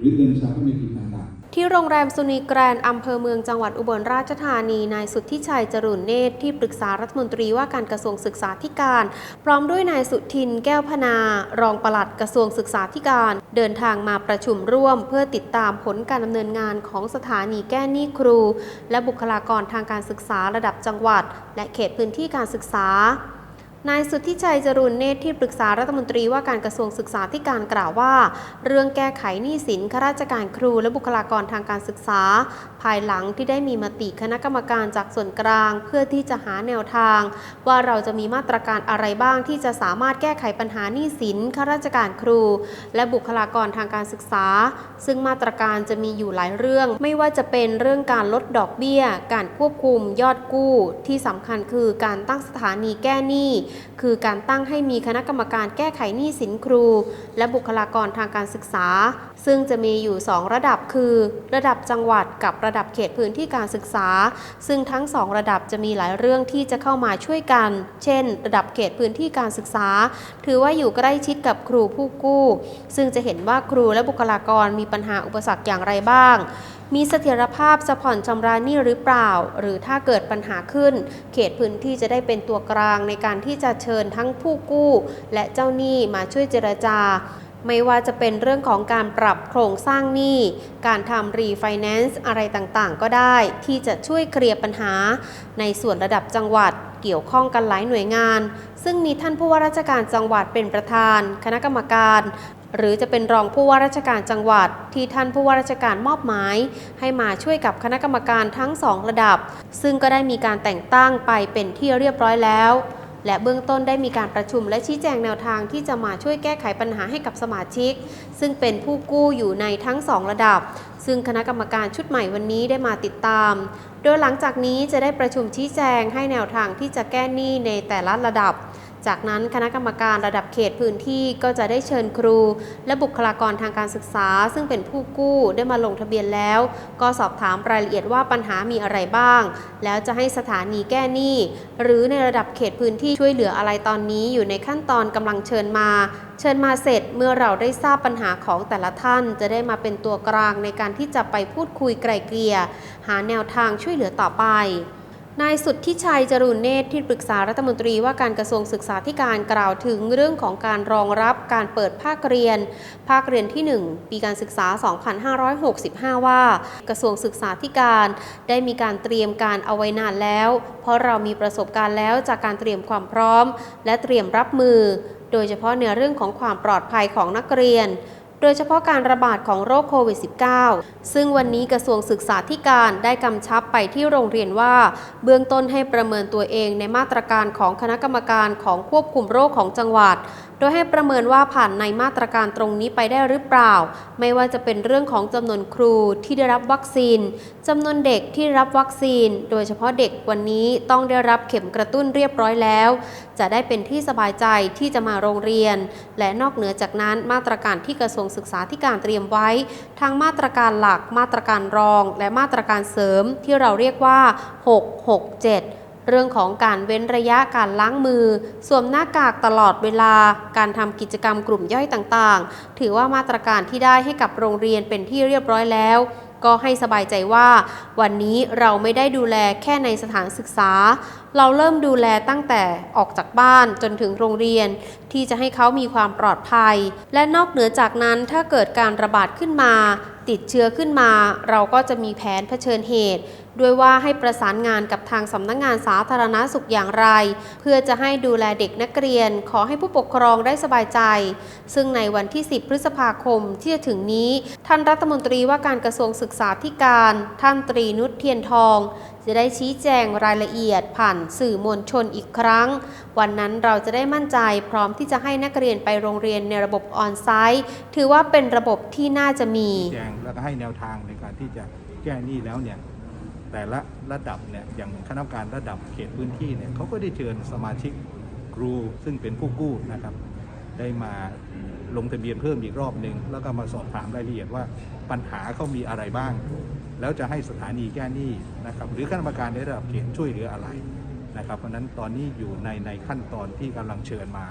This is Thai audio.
หรือเงินชาพนักกิจต่างที่โรงแรมสุนีแกรนด์อำเภอเมืองจังหวัดอุบลราชธานี นายสุทธิชัยจรุนเนตรที่ปรึกษารัฐมนตรีว่าการกระทรวงศึกษาธิการ พร้อมด้วยนายสุทินแก้วพนา รองปลัดกระทรวงศึกษาธิการ เดินทางมาประชุมร่วม เพื่อติดตามผลการดำเนินงานของสถานีแก้หนี้ครู และบุคลากรทางการศึกษาระดับจังหวัด และเขตพื้นที่การศึกษา นายสุทธิชัยจรุนเนตรที่ปรึกษารัฐมนตรีว่าการกระทรวงศึกษาธิการกล่าวว่า เรื่องแก้ไขหนี้สินข้าราชการครูและบุคลากรทางการศึกษา ภายหลังที่ได้มีมติคณะกรรมการจากส่วนกลาง เพื่อที่จะหาแนวทาง ว่าเราจะมีมาตรการอะไรบ้างที่จะสามารถแก้ไขปัญหาหนี้สินข้าราชการครู และบุคลากรทางการศึกษา ซึ่งมาตรการจะมีอยู่หลายเรื่อง ไม่ว่าจะเป็นเรื่องการลดดอกเบี้ย การควบคุมยอดกู้ ที่สำคัญคือการตั้งสถานีแก้หนี้คือการตั้งให้มีคณะกรรมการแก้ไขหนี้สินครู และบุคลากรทางการศึกษา ซึ่งจะมีอยู่ 2 ระดับคือ ระดับจังหวัดกับระดับเขตพื้นที่การศึกษา ซึ่งทั้ง 2 ระดับจะมีหลายเรื่องที่จะเข้ามาช่วยกัน เช่น ระดับเขตพื้นที่การศึกษา ถือว่าอยู่ใกล้ชิดกับครูผู้กู้ ซึ่งจะเห็นว่าครูและบุคลากรมีปัญหาอุปสรรคอย่างไรบ้าง มีเสถียรภาพจะผ่อนชำระหนี้หรือเปล่า หรือถ้าเกิดปัญหาขึ้น เขตพื้นที่จะได้เป็นตัวกลางในการที่จะเชิญทั้งผู้กู้ และเจ้าหนี้มาช่วยเจรจาไม่ว่าจะเป็นเรื่องของการปรับโครงสร้างหนี้ การทำรีไฟแนนซ์อะไรต่างๆ ก็ได้ ที่จะช่วยเคลียร์ปัญหา ในส่วนระดับจังหวัดเกี่ยวข้องกันหลายหน่วยงาน ซึ่งมีท่านผู้ว่าราชการจังหวัดเป็นประธาน คณะกรรมการ หรือจะเป็นรองผู้ว่าราชการจังหวัด ที่ท่านผู้ว่าราชการมอบหมาย ให้มาช่วยกับคณะกรรมการทั้งสองระดับ ซึ่งก็ได้มีการแต่งตั้งไปเป็นที่เรียบร้อยแล้ว และเบื้องต้นได้มีการประชุมและชี้แจงแนวทางที่จะมาช่วยแก้ไขปัญหาให้กับสมาชิก ซึ่งเป็นผู้กู้อยู่ในทั้งสองระดับ ซึ่งคณะกรรมการชุดใหม่วันนี้ได้มาติดตาม โดยหลังจากนี้จะได้ประชุมชี้แจงให้แนวทางที่จะแก้หนี้ในแต่ละระดับ จากนั้นคณะกรรมการระดับเขตพื้นที่ก็จะได้เชิญครู และบุคลากรทางการศึกษา ซึ่งเป็นผู้กู้ได้มาลงทะเบียนแล้ว ก็สอบถามรายละเอียดว่าปัญหามีอะไรบ้าง แล้วจะให้สถานีแก้หนี้ หรือในระดับเขตพื้นที่ช่วยเหลืออะไรตอนนี้อยู่ในขั้นตอนกำลังเชิญมา เชิญมาเสร็จเมื่อเราได้ทราบปัญหาของแต่ละท่าน จะได้มาเป็นตัวกลางในการที่จะไปพูดคุยไกลเกลี่ยหาแนวทางช่วยเหลือต่อไป นายสุทธิชัยจรุนเนตรที่ปรึกษารัฐมนตรีว่าการกระทรวงศึกษาธิการกล่าวถึงเรื่องของการรองรับการเปิดภาคเรียน ภาคเรียนที่ 1 ปีการศึกษา 2565 ว่า กระทรวงศึกษาธิการได้มีการเตรียมการเอาไว้นานแล้ว เพราะเรามีประสบการณ์แล้วจากการเตรียมความพร้อม และเตรียมรับมือ โดยเฉพาะในเรื่องของความปลอดภัยของนักเรียน โดยเฉพาะการระบาดของโรคโควิด -19 ซึ่งวันนี้กระทรวงศึกษาธิการได้กำชับไปที่โรงเรียนว่า เบื้องต้นให้ประเมินตัวเองในมาตรการของคณะกรรมการของควบคุมโรคของจังหวัดโดยให้ประเมินว่าผ่านในมาตรการตรงนี้ไปได้หรือเปล่า ไม่ว่าจะเป็นเรื่องของจำนวนครูที่ได้รับวัคซีนจำนวนเด็กที่รับวัคซีน โดยเฉพาะเด็กวันนี้ต้องได้รับเข็มกระตุ้นเรียบร้อยแล้ว จะได้เป็นที่สบายใจที่จะมาโรงเรียน และนอกเหนือจากนั้นมาตรการที่กระทรวงศึกษาธิการเตรียมไว้ ทั้งมาตรการหลักมาตรการรอง และมาตรการเสริมที่เราเรียกว่า 667 เรื่องของการเว้นระยะการล้างมือ สวมหน้ากากตลอดเวลา การทำกิจกรรมกลุ่มย่อยต่างๆ ถือว่ามาตรการที่ได้ให้กับโรงเรียนเป็นที่เรียบร้อยแล้ว ก็ให้สบายใจว่า วันนี้เราไม่ได้ดูแลแค่ในสถานศึกษา เราเริ่มดูแลตั้งแต่ออกจากบ้านจนถึงโรงเรียน ที่จะให้เขามีความปลอดภัย และนอกเหนือจากนั้นถ้าเกิดการระบาดขึ้นมา ติดเชื้อขึ้นมา เราก็จะมีแผนเผชิญเหตุด้วยว่าให้ประสานงานกับทางสำนักงงานสาธารณาสุขอย่างไร เพื่อจะให้ดูแลเด็กนักเรียน ขอให้ผู้ปกครองได้สบายใจ ซึ่งในวันที่ 10 พฤษภาคมที่จะถึงนี้ ท่านรัฐมนตรีว่าการกระทรวงศึกษาธิการ ท่านตรีนุชเทียนทอง จะได้ชี้แจงรายละเอียดผ่านสื่อมวลชนอีกครั้ง วันนั้นเราจะได้มั่นใจพร้อมที่จะให้นักเรียนไปโรงเรียนในระบบออนไซต์ ถือว่าเป็นระบบที่น่าจะมีแจงแล้วก็ให้แนวทางในการที่จะแก้หนี้แล้วเนี่ยแต่ละระดับเนี่ยอย่างคณะกรรมการระดับเขตพื้นที่เนี่ยเขาก็ได้เชิญสมาชิกครูซึ่งเป็นผู้กู้นะครับ ได้มาลงทะเบียนเพิ่มอีกรอบหนึ่งแล้วก็มาสอบถามรายละเอียดว่าปัญหาเขามีอะไรบ้าง แล้วจะให้สถานีแก้หนี้นะครับหรือคณะกรรมการในระดับเขตช่วยเหลืออะไร นะครับเพราะนั้นตอนนี้อยู่ในในขั้นตอนที่กำลังเชิญมา